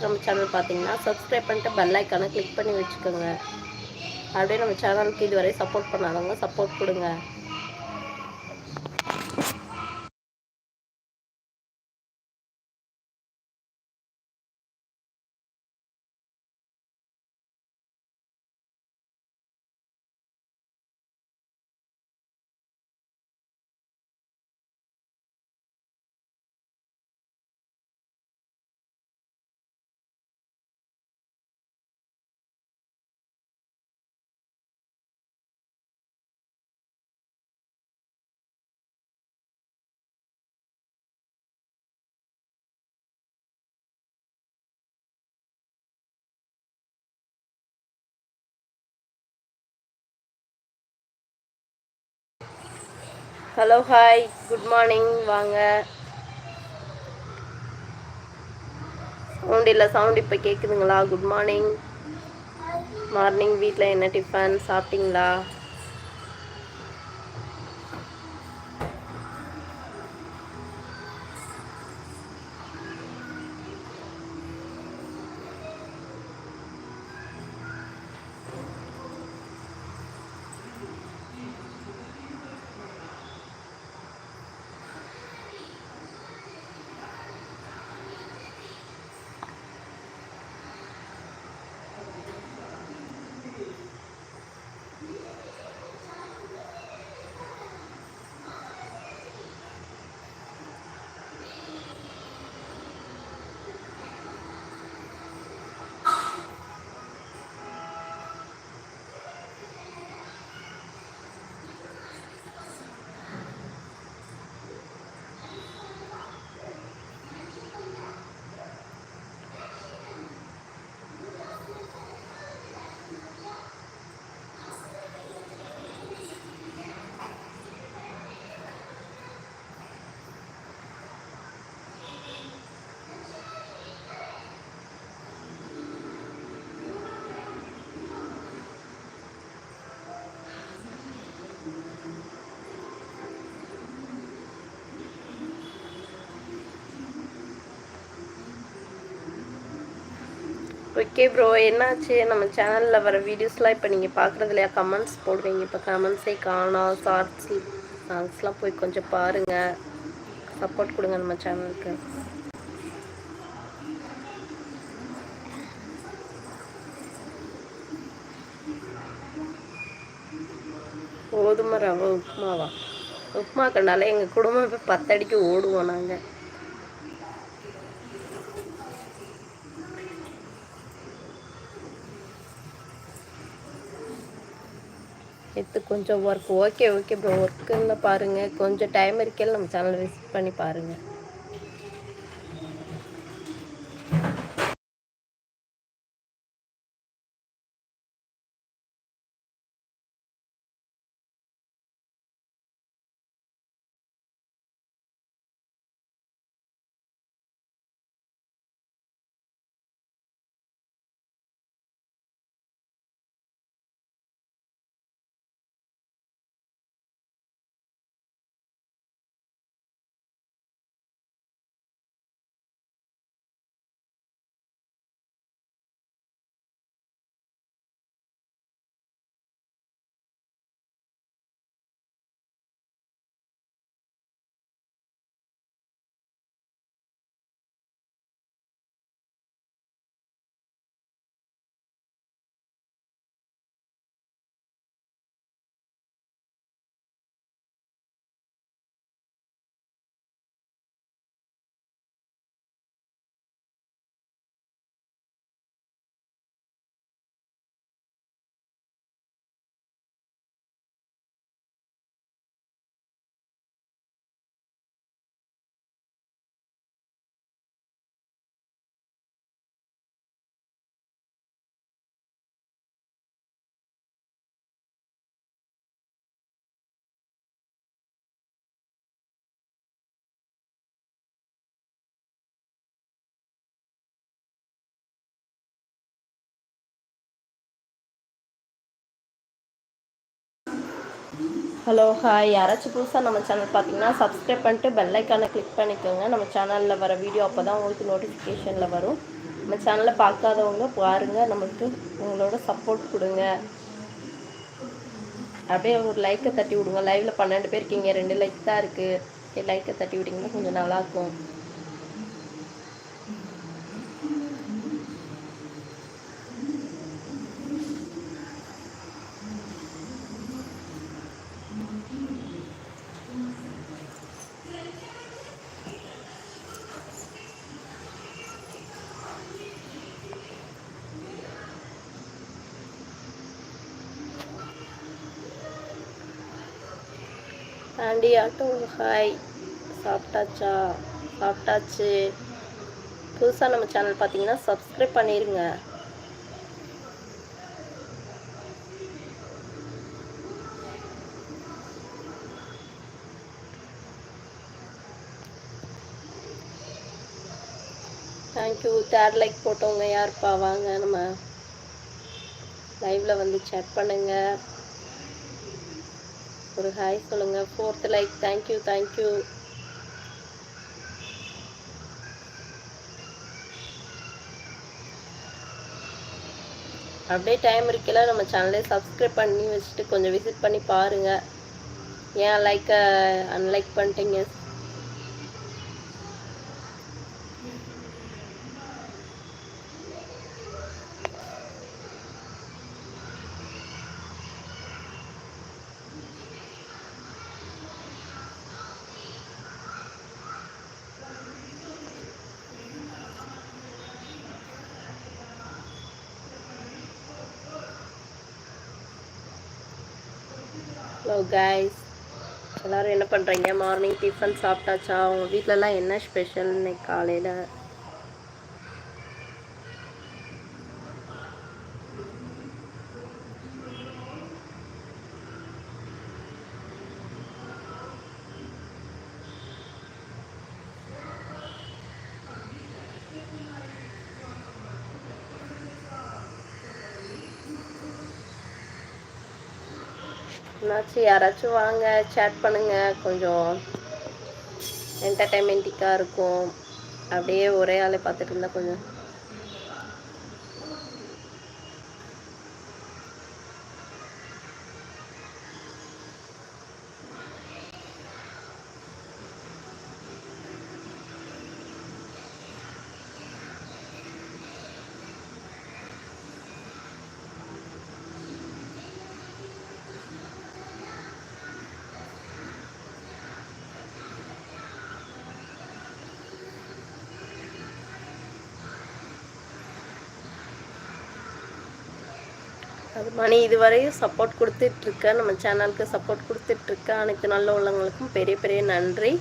First நம்ம channel பார்த்தீங்கன்னா subscribe பண்ணிட்டு பெல் ஐக்கானை கிளிக் பண்ணி வச்சுக்கோங்க. அப்படியே நம்ம சேனலுக்கு இதுவரை சப்போர்ட் பண்ணாதவங்க சப்போர்ட் கொடுங்க. ஹலோ ஹாய் குட் மார்னிங் வாங்க. சவுண்ட் இல்லை சவுண்ட் இப்போ கேட்குதுங்களா குட் மார்னிங் மார்னிங் வீட்டில் என்ன டிஃபன் சாப்பிட்டீங்களா? ஓகே ப்ரோ என்னாச்சு? நம்ம சேனலில் வர வீடியோஸ்லாம் இப்போ நீங்கள் பார்க்குறது இல்லையா? கமெண்ட்ஸ் போடுவீங்க. இப்போ கமெண்ட்ஸே காணோம் ஷார்ட்ஸ் சாங்ஸ்லாம் போய் கொஞ்சம் பாருங்கள் சப்போர்ட் கொடுங்க நம்ம சேனலுக்கு கோதுமை ரவை உப்புமாவா? உப்புமா கண்டாலே எங்கள் குடும்பம் இப்போ பத்தடிக்கு ஓடுவோம் நாங்கள் கொஞ்சம் ஒர்க் ஓகே ஓகே ப்ரோ ஒர்க்குன்னு பாருங்கள் கொஞ்சம் டைம் இருக்கையில் நம்ம சேனல் விசிட் பண்ணி பாருங்கள் ஹலோ ஹாய் யாராச்சும் புதுசாக நம்ம சேனல் பார்த்தீங்கன்னா சப்ஸ்கிரைப் பண்ணிட்டு பெல் ஐக்கானை கிளிக் பண்ணிக்கோங்க. நம்ம சேனலில் வர வீடியோ அப்போ தான் உங்களுக்கு நோட்டிஃபிகேஷனில் வரும். நம்ம சேனலை பார்க்காதவங்க பாருங்கள் நமக்கு உங்களோட சப்போர்ட் கொடுங்க. அப்படியே ஒரு லைக்கை தட்டி விடுங்க. லைவில் பன்னெண்டு பேர் இருக்கீங்க. ரெண்டு லைக் தான் இருக்குது லைக்கை தட்டி விட்டிங்கன்னா கொஞ்சம் நல்லாயிருக்கும் ஆண்டி ஆட்டோ ஹாய் சாப்பிட்டாச்சா? சாப்பிட்டாச்சு. புதுசாக நம்ம சேனல் பார்த்தீங்கன்னா சப்ஸ்கிரைப் பண்ணிடுங்க தேங்க்யூ தேர்ட் லைக் போட்டவங்க யாருப்பா? வாங்க நம்ம லைவில் வந்து சேட் பண்ணுங்கள் ஒரு ஹாய் சொல்லுங்கள் fourth like thank you thank you அப்படியே டைம் இருக்கல நம்ம சேனலே சப்ஸ்கிரைப் பண்ணி வச்சுட்டு கொஞ்சம் விசிட் பண்ணி பாருங்கள் ஏன் லைக்கை அன்லைக் பண்ணிட்டீங்க? ஹலோ கைஸ் எல்லோரும் என்ன பண்ணுறீங்க மார்னிங் டிஃபன் சாப்பிட்டாச்சா? உங்கள் வீட்டிலலாம் என்ன ஸ்பெஷல் இன்னைக்கு காலையில்? ஆச்சு. யாராச்சும் வாங்க சேட் பண்ணுங்கள் கொஞ்சம் என்டர்டைன்மெண்ட்டிக்காக இருக்கும். அப்படியே ஒரே ஆளை பார்த்துட்டு இருந்தால் கொஞ்சம் மணி இதுவரையும் சப்போர்ட் கொடுத்துட்ருக்கேன். நம்ம சேனலுக்கு சப்போர்ட் கொடுத்துட்ருக்கேன். அனைத்து நல்ல உள்ளவங்களுக்கும் பெரிய பெரிய நன்றி.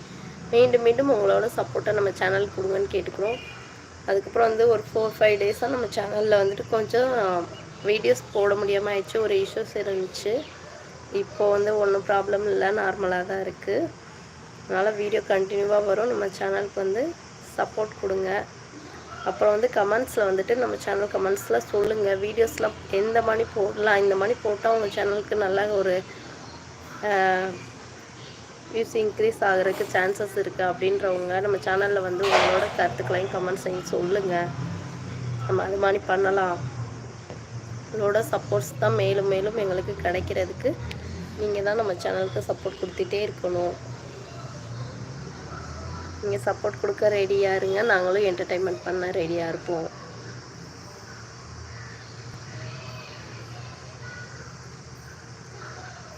மீண்டும் மீண்டும் உங்களோட சப்போர்ட்டை நம்ம சேனலுக்கு கொடுங்கன்னு கேட்டுக்கிறோம். அதுக்கப்புறம் வந்து ஒரு ஃபோர் ஃபைவ் டேஸாக நம்ம சேனலில் வந்துட்டு கொஞ்சம் வீடியோஸ் போட முடியாமல் ஆயிடுச்சு. ஒரு இஷ்யூஸ் இருந்துச்சு. இப்போது வந்து ஒன்றும் ப்ராப்ளம் இல்லை. நார்மலாக தான் இருக்குது அதனால் வீடியோ கண்டினியூவாக வரும். நம்ம சேனலுக்கு வந்து சப்போர்ட் கொடுங்க. அப்புறம் வந்து கமெண்ட்ஸில் வந்துட்டு நம்ம சேனல் கமெண்ட்ஸில் சொல்லுங்கள் வீடியோஸ்லாம் எந்த மணி போடலாம்? இந்த மணி போட்டால் உங்கள் சேனலுக்கு நல்ல ஒரு வியூஸ் இன்க்ரீஸ் ஆகிறதுக்கு சான்சஸ் இருக்குது அப்படின்றவங்க நம்ம சேனலில் வந்து உங்களோட கருத்துக்களையும் கமெண்ட்ஸையும் சொல்லுங்கள் நம்ம அது மாதிரி பண்ணலாம். உங்களோட சப்போர்ட்ஸ் தான் மேலும் மேலும் எங்களுக்கு கிடைக்கிறதுக்கு நீங்கள் தான் நம்ம சேனலுக்கு சப்போர்ட் கொடுத்துட்டே இருக்கணும். நீங்கள் சப்போர்ட் கொடுக்க ரெடியாக இருங்க. நாங்களும் என்டர்டைன்மெண்ட் பண்ண ரெடியாக இருப்போம்.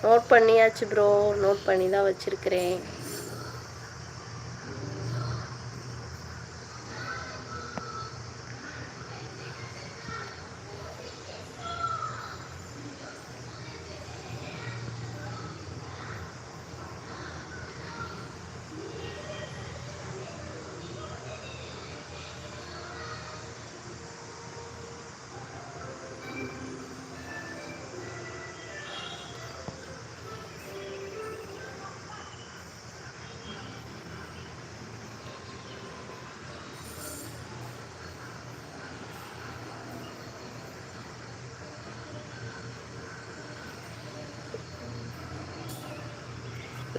நோட் பண்ணியாச்சு ப்ரோ நோட் பண்ணி தான் வச்சுருக்கிறேன்.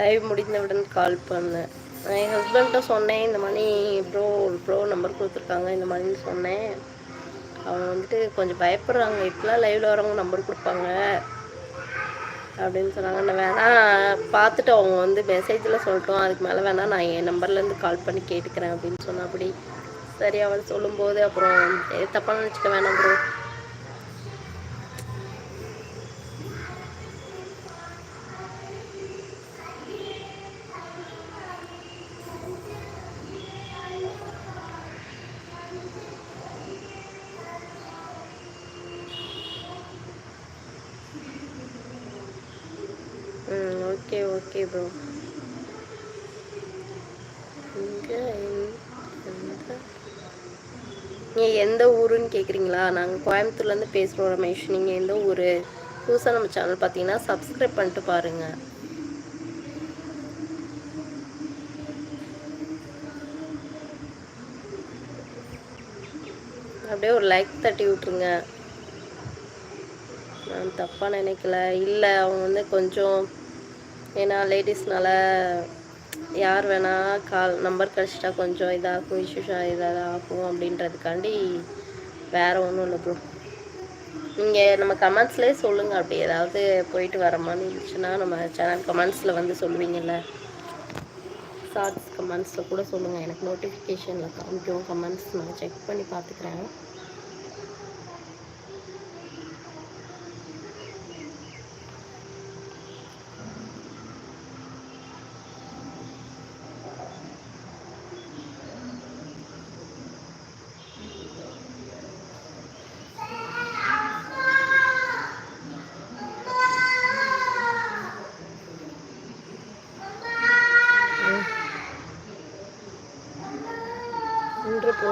லைவ் முடிந்தவுடன் கால் பண்ணேன். நான் என் ஹஸ்பண்ட்கிட்ட சொன்னேன் இந்த மாதிரி ப்ரோ ப்ரோ நம்பர் கொடுத்துருக்காங்க இந்த மாதிரின்னு சொன்னேன். பார்த்துட்டு கொஞ்சம் பயப்படுறாங்க இப்போலாம் லைவில் வரவங்க நம்பர் கொடுப்பாங்க அப்படின்னு சொன்னாங்க. நான் வேணால் பார்த்துட்டு அவங்க வந்து மெசேஜில் சொல்லட்டும் அதுக்கு மேலே வேணால் நான் என் நம்பர்லேருந்து கால் பண்ணி கேட்டுக்கிறேன் அப்படின்னு சொன்னால் அப்படி சரி அவள் சொல்லும்போது அப்புறம் தப்பாக நினச்சிக்க வேணாம் ப்ரோ ம் ஓகே ஓகே ப்ரோ இங்கே நீங்கள் எந்த ஊருன்னு கேட்குறீங்களா நாங்கள் கோயம்புத்தூர்லேருந்து பேசுகிறோம் ரமேஷ். நீங்கள் எந்த ஊர்? புதுசாக நம்ம சேனல் பார்த்தீங்கன்னா சப்ஸ்கிரைப் பண்ணிட்டு பாருங்கள் அப்படியே ஒரு லைக் தட்டி விட்ருங்க நான் தப்பாக நினைக்கல. இல்லை அவங்க வந்து கொஞ்சம் ஏன்னா லேடிஸ்னால யார் வேணால் கால் நம்பர் கிடச்சிட்டா கொஞ்சம் இதாகும் இஷ்யூஷாக இதாக ஆகும் அப்படின்றதுக்காண்டி வேறு ஒன்றும் இல்லை ப்ரோ நீங்கள் நம்ம கமெண்ட்ஸ்லேயே சொல்லுங்கள் அப்படி ஏதாவது போயிட்டு வர மாதிரி இருந்துச்சுன்னா நம்ம சேனல் கமெண்ட்ஸில் வந்து சொல்லுவீங்கள்ல ஷார்ட்ஸ் கமெண்ட்ஸில் கூட சொல்லுங்கள் எனக்கு நோட்டிஃபிகேஷனில் காமிக்கும். கமெண்ட்ஸ் நான் செக் பண்ணி பார்த்துக்கிறேன்.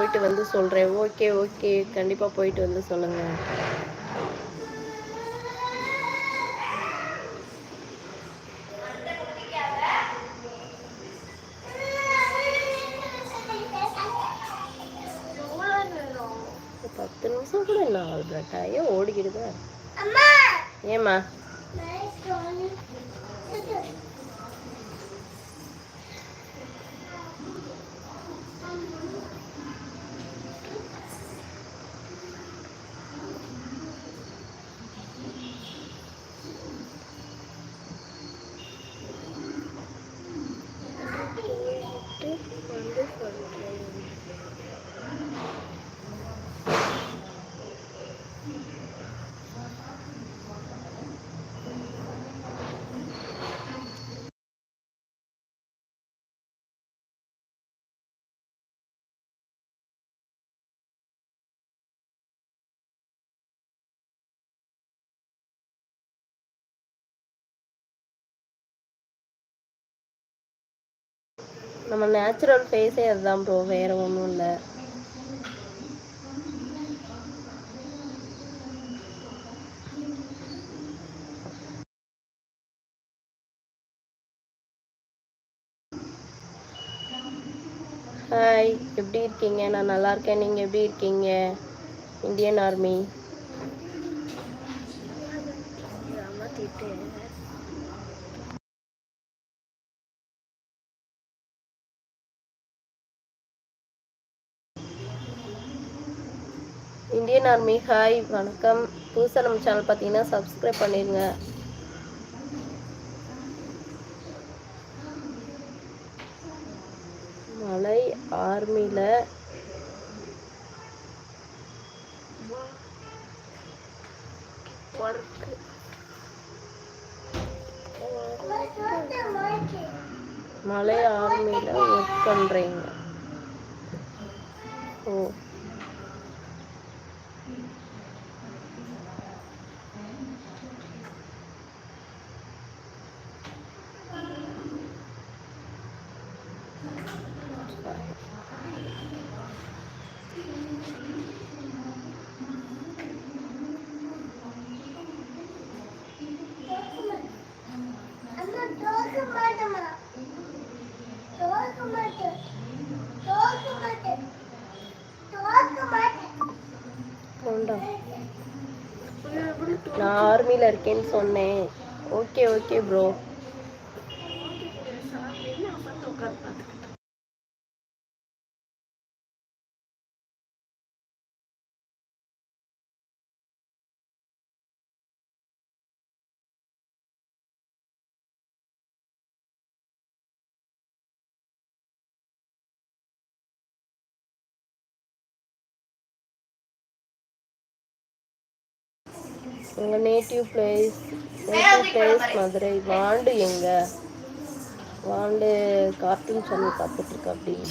போயிட்டு வந்து சொல்கிறேன் ஓகே ஓகே கண்டிப்பாக போயிட்டு வந்து சொல்லுங்கள் பத்து நிமிஷம் கூட என்ன ஆகுது டைம் ஓடிக்கிட்டு ஏம்மா வந்து சொல்கிறேன் நம்ம நேச்சுரல் ஃபேஸே அதுதான் ப்ரோ வேற ஒன்றும் இல்லை. ஹாய் எப்படி இருக்கீங்க? நான் நல்லா இருக்கேன். நீங்கள் எப்படி இருக்கீங்க? Indian army. Indian army hi வணக்கம். புதுசாக நம்ம சேனல் பார்த்தீங்கன்னா சப்ஸ்கிரைப் பண்ணிடுங்க. மலை ஆர்மியில் ஒர்க்கு மலை ஆர்மியில் ஒர்க் பண்ணுறீங்க ஓ. நான் ஆர்மியில் இருக்கேன்னு சொன்னேன். ஓகே ஓகே ப்ரோ உங்கள் native place native place Madurai. வாண்டு எங்க? வாண்டு கார்ட்டூன் சேனல் பார்த்துட்ருக்கா அப்படின்னு.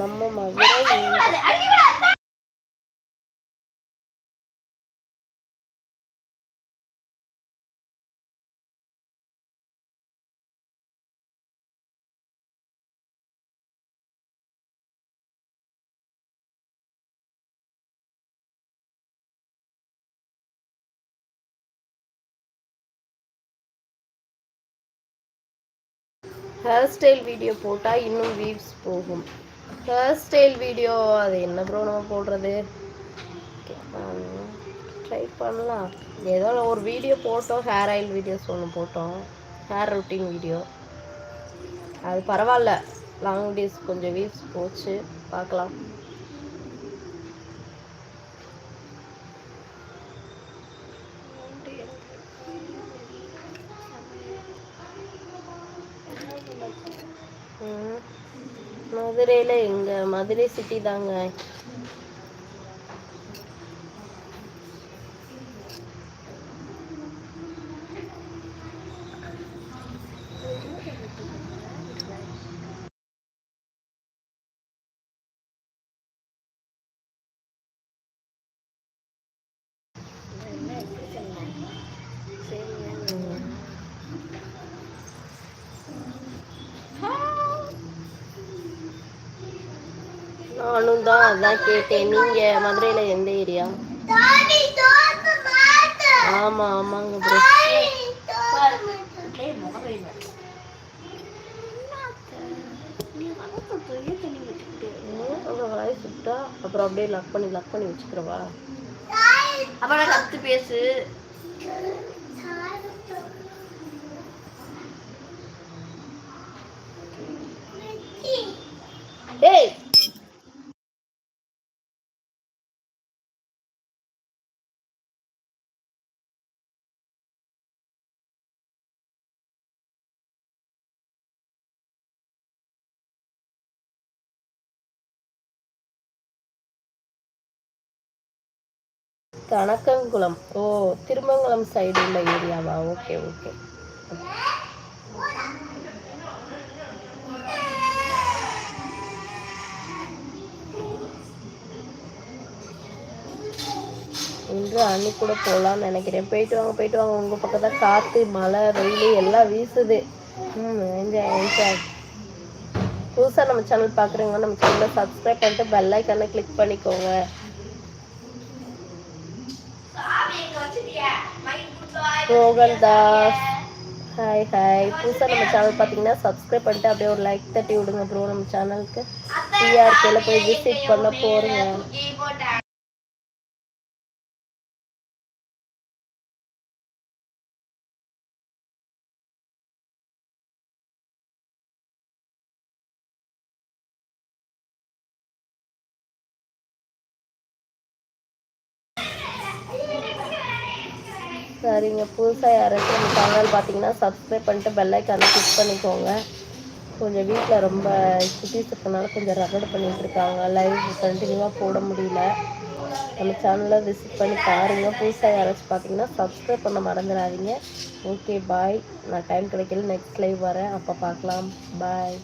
நம்ம மதுரை ஹேர் ஸ்டைல் வீடியோ போட்டால் இன்னும் வீவ்ஸ் போகும். ஹேர் ஸ்டைல் வீடியோ அது என்ன ப்ரோ நம்ம போடுறது? ட்ரை பண்ணலாம். ஏதோ ஒரு வீடியோ போட்டோம் ஹேர் ஆயில் வீடியோஸ் ஒன்று போட்டோம். ஹேர் ரொட்டீன் வீடியோ அது பரவாயில்ல. லாங் டேஸ் கொஞ்சம் வீவ்ஸ் போச்சு. பார்க்கலாம். மதுரையில் எங்கள் மதுரை சிட்டி தாங்க நானும் தான் அதான் கேட்டேன். நீங்க மதுரையில எந்த ஏரியா? ஆமா ஆமாங்க ப்ரோ வாய் சுட்டா அப்புறம் அப்படியே லக் பண்ணி லக் பண்ணி வச்சுக்கிறவா அப்புறம் கத்து பேசு. ஏய் கணக்கங்குளம் ஓ திருமங்கலம் சைடு உள்ள ஏரியாவா ஓகே ஓகே இன்று அன்னி கூட போகலான்னு நினைக்கிறேன். போயிட்டு வாங்க போயிட்டு வாங்க. உங்கள் பக்கம் தான் காற்று மழை வெயில் எல்லாம் வீசுது. ம் என்ஜாய் என்ஜாய் புதுசாக நம்ம சேனல் பார்க்குறவங்க நம்ம சேனலை சப்ஸ்கிரைப் பண்ணிட்டு பெல் ஐக்கானை கிளிக் பண்ணிக்கோங்க. தாஸ் ஹாய் ஹாய் புதுசாக நம்ம சேனல் பார்த்தீங்கன்னா சப்ஸ்கிரைப் பண்ணிட்டு அப்படியே ஒரு லைக் தட்டி விடுங்க ப்ரோ நம்ம சேனலுக்கு டிஆர்கேல போய் விசிட் பண்ண போகிறோங்க சரிங்க புதுசாக யாராச்சும் நம்ம சேனல் பார்த்தீங்கன்னா சப்ஸ்கிரைப் பண்ணிட்டு பெல்லைக்கான கிளிக் பண்ணிக்கோங்க. கொஞ்சம் வீட்டில் ரொம்ப குட்டீஸ் இருக்கனால கொஞ்சம் ரகடு பண்ணிகிட்டு இருக்காங்க. லைவ் கண்டினியூவாக போட முடியல. நம்ம சேனலை விசிட் பண்ணி பாருங்கள் புதுசாக யாராச்சும் பார்த்தீங்கன்னா சப்ஸ்கிரைப் பண்ண மறந்துடாதீங்க. ஓகே பாய் நான் டைம் கிடைக்கல. நெக்ஸ்ட் லைவ் வரேன். அப்போ பார்க்கலாம் பாய்